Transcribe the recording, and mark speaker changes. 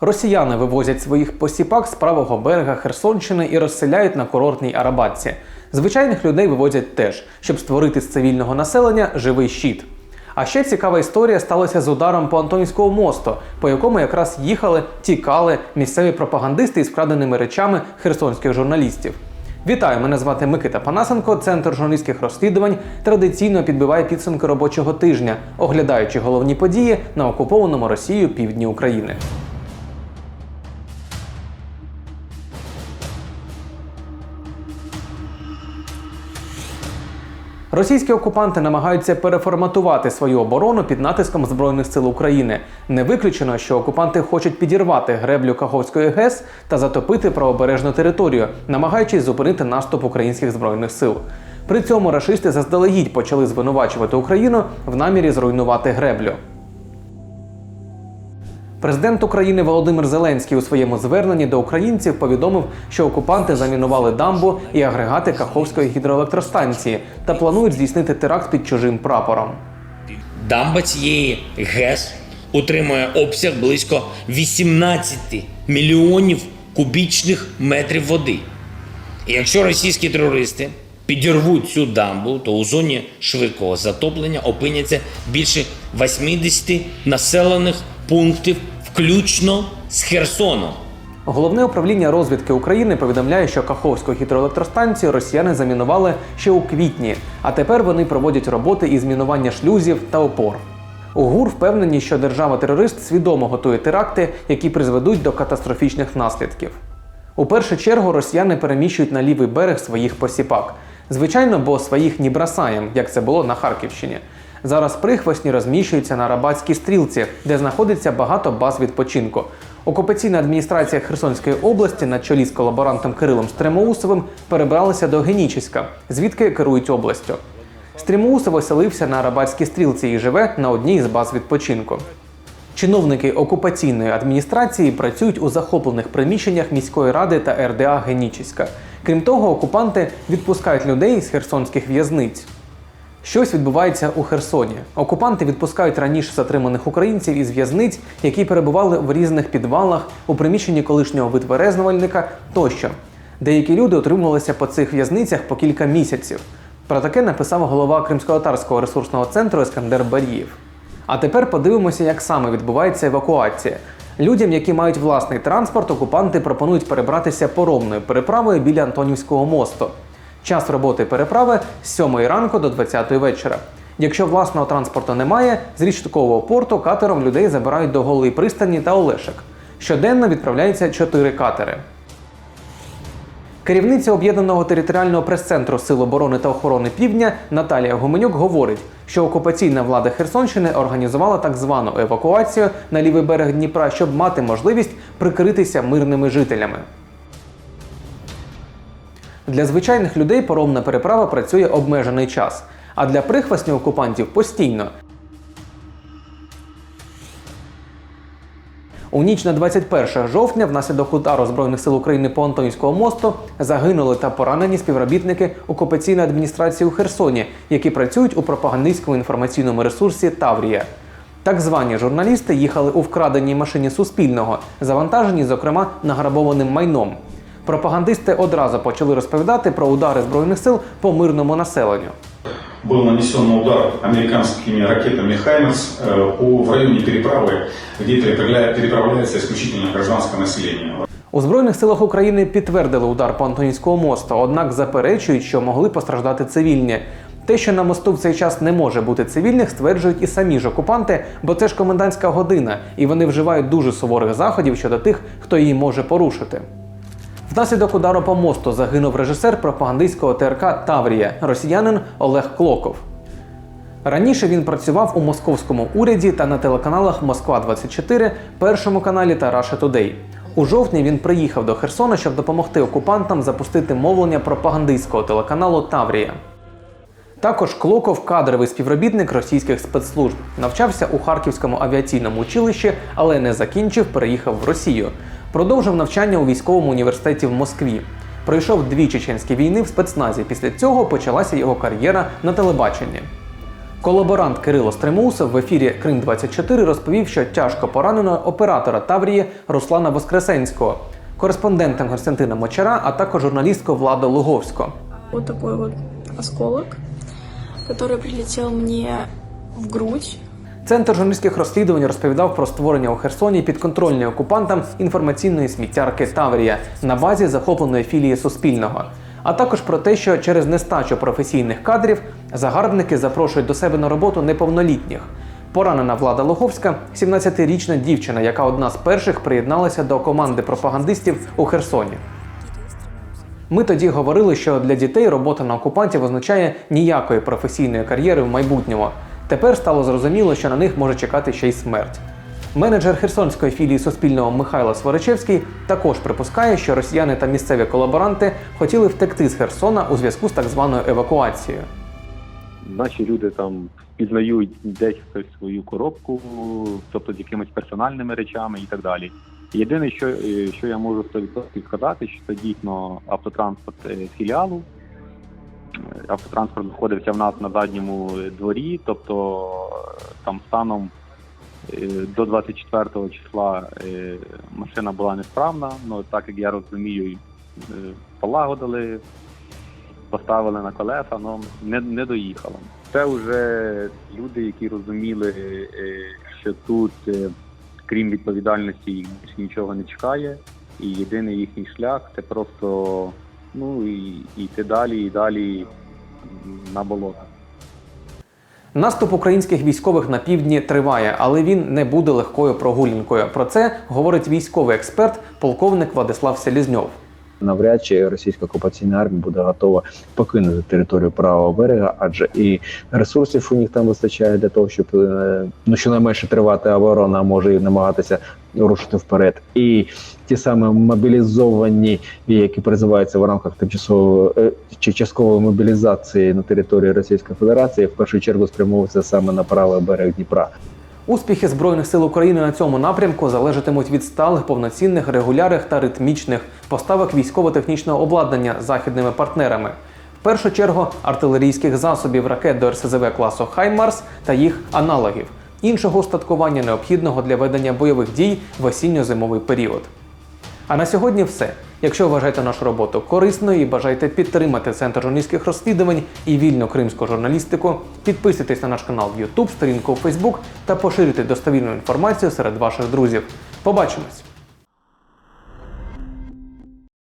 Speaker 1: Росіяни вивозять своїх посіпак з правого берега Херсонщини і розселяють на курортній Арабатці. Звичайних людей вивозять теж, щоб створити з цивільного населення живий щит. А ще цікава історія сталася з ударом по Антонівському мосту, по якому якраз їхали, тікали місцеві пропагандисти із вкраденими речами херсонських журналістів. Вітаю, мене звати Микита Панасенко. Центр журналістських розслідувань традиційно підбиває підсумки робочого тижня, оглядаючи головні події на окупованому Росією півдні України. Російські окупанти намагаються переформатувати свою оборону під натиском Збройних сил України. Не виключено, що окупанти хочуть підірвати греблю Каховської ГЕС та затопити правобережну територію, намагаючись зупинити наступ українських збройних сил. При цьому рашисти заздалегідь почали звинувачувати Україну в намірі зруйнувати греблю. Президент України Володимир Зеленський у своєму зверненні до українців повідомив, що окупанти замінували дамбу і агрегати Каховської гідроелектростанції та планують здійснити теракт під чужим прапором.
Speaker 2: Дамба цієї ГЕС утримує обсяг близько 18 мільйонів кубічних метрів води. І якщо російські терористи підірвуть цю дамбу, то у зоні швидкого затоплення опиняться більше 80 населених пунктів, включно з Херсоном.
Speaker 1: Головне управління розвідки України повідомляє, що Каховську гідроелектростанцію росіяни замінували ще у квітні, а тепер вони проводять роботи із мінування шлюзів та опор. У ГУР впевнені, що держава-терорист свідомо готує теракти, які призведуть до катастрофічних наслідків. У першу чергу росіяни переміщують на лівий берег своїх посіпак. Звичайно, бо своїх не бросаєм, як це було на Харківщині. Зараз прихвостні розміщуються на Рабатській стрілці, де знаходиться багато баз відпочинку. Окупаційна адміністрація Херсонської області на чолі з колаборантом Кирилом Стремоусовим перебралася до Генічеська, звідки керують областю. Стрімоусов оселився на Рабатській стрілці і живе на одній з баз відпочинку. Чиновники окупаційної адміністрації працюють у захоплених приміщеннях міської ради та РДА Генічеська. Крім того, окупанти відпускають людей з херсонських в'язниць. Щось відбувається у Херсоні. Окупанти відпускають раніше затриманих українців із в'язниць, які перебували в різних підвалах у приміщенні колишнього витверезнувальника тощо. Деякі люди отримувалися по цих в'язницях по кілька місяців. Про таке написав голова Кримсько-татарського ресурсного центру Ескандер Барієв. А тепер подивимося, як саме відбувається евакуація. Людям, які мають власний транспорт, окупанти пропонують перебратися поромною переправою біля Антонівського мосту. Час роботи переправи з 7 ранку до 20 вечора. Якщо власного транспорту немає, з річкового порту катером людей забирають до голої пристані та Олешек. Щоденно відправляються 4 катери. Керівниця об'єднаного територіального прес-центру Сил оборони та охорони Півдня Наталія Гуменюк говорить, що окупаційна влада Херсонщини організувала так звану евакуацію на лівий берег Дніпра, щоб мати можливість прикритися мирними жителями. Для звичайних людей поромна переправа працює обмежений час, а для прихвостнів окупантів постійно. У ніч на 21 жовтня внаслідок удару Збройних сил України по Антонівському мосту загинули та поранені співробітники окупаційної адміністрації у Херсоні, які працюють у пропагандистському інформаційному ресурсі Таврія. Так звані журналісти їхали у вкраденій машині Суспільного, завантажені, зокрема, награбованим майном. Пропагандисти одразу почали розповідати про удари збройних сил по мирному населенню.
Speaker 3: был нанесен удар американскими ракетами «Хаймерс» э, по- в районе переправы, где переправля- переправляется исключительно гражданское население.
Speaker 1: У збройних силах України підтвердили удар по Антонівському мосту, однак заперечують, що могли постраждати цивільні. Те, що на мосту в цей час не може бути цивільних, стверджують і самі ж окупанти, бо це ж комендантська година, і вони вживають дуже суворих заходів щодо тих, хто її може порушити. Внаслідок удару по мосту загинув режисер пропагандистського ТРК Таврія, росіянин Олег Клоков. Раніше він працював у московському уряді та на телеканалах Москва 24 першому каналі та Russia Today. У жовтні він приїхав до Херсона, щоб допомогти окупантам запустити мовлення пропагандистського телеканалу Таврія. Також Клоков кадровий співробітник російських спецслужб. Навчався у Харківському авіаційному училищі, але не закінчив, переїхав в Росію. Продовжив навчання у військовому університеті в Москві. Пройшов дві чеченські війни в спецназі. Після цього почалася його кар'єра на телебаченні. Колаборант Кирило Стримусов в ефірі Крим 24 розповів, що тяжко поранено оператора Таврії Руслана Воскресенського, кореспондента Константина Мочара, а також журналістку Владу Луговську.
Speaker 4: Вот такой вот осколок, который прилетел мне в грудь.
Speaker 1: Центр журналістських розслідувань розповідав про створення у Херсоні підконтрольної окупантам інформаційної сміттярки Таврія на базі захопленої філії Суспільного, а також про те, що через нестачу професійних кадрів загарбники запрошують до себе на роботу неповнолітніх. Поранена влада Лоховська 17-річна дівчина, яка одна з перших приєдналася до команди пропагандистів у Херсоні. Ми тоді говорили, що для дітей робота на окупантів означає ніякої професійної кар'єри в майбутньому. Тепер стало зрозуміло, що на них може чекати ще й смерть. Менеджер Херсонської філії Суспільного Михайло Своричевський також припускає, що росіяни та місцеві колаборанти хотіли втекти з Херсона у зв'язку з так званою евакуацією.
Speaker 5: Наші люди там пізнають десь свою коробку, тобто з якимись персональними речами і так далі. Єдине, що, е, що я можу 100% сказати, що це дійсно автотранспорт е, філіалу. Автотранспорт знаходився в нас на задньому дворі, тобто е, там станом е, до 24 числа е, машина була несправна, ну так як я розумію, полагодили, поставили на колеса, але не, не доїхала. Це вже люди, які розуміли, що тут, крім відповідальності, їх більше нічого не чекає, і єдиний їхній шлях це просто ну і йти далі і далі на болото.
Speaker 1: Наступ українських військових на півдні триває, але він не буде легкою прогулянкою. Про це говорить військовий експерт, полковник Владислав Селізньов.
Speaker 6: Навряд чи російська окупаційна армія буде готова покинути територію правого берега, адже і ресурсів у них там вистачає для того, щоб е, ну щонайменше тривати оборона, може і намагатися рушити вперед. І ті самі мобілізовані, які призиваються в рамках тимчасової е, чи часткової мобілізації на території Російської Федерації, в першу чергу спрямовуються саме на правий берег Дніпра.
Speaker 1: Успіхи Збройних сил України на цьому напрямку залежатимуть від сталих, повноцінних, регулярних та ритмічних поставок військово-технічного обладнання західними партнерами. В першу чергу артилерійських засобів ракет до РСЗВ класу Хаймарс та їх аналогів, іншого устаткування необхідного для ведення бойових дій в осінньо-зимовий період. А на сьогодні все. Якщо вважаєте нашу роботу корисною і бажаєте підтримати центр журналістських розслідувань і вільну кримську журналістику, підписуйтесь на наш канал в YouTube, сторінку у Facebook та поширюйте достовірну інформацію серед ваших друзів. Побачимось!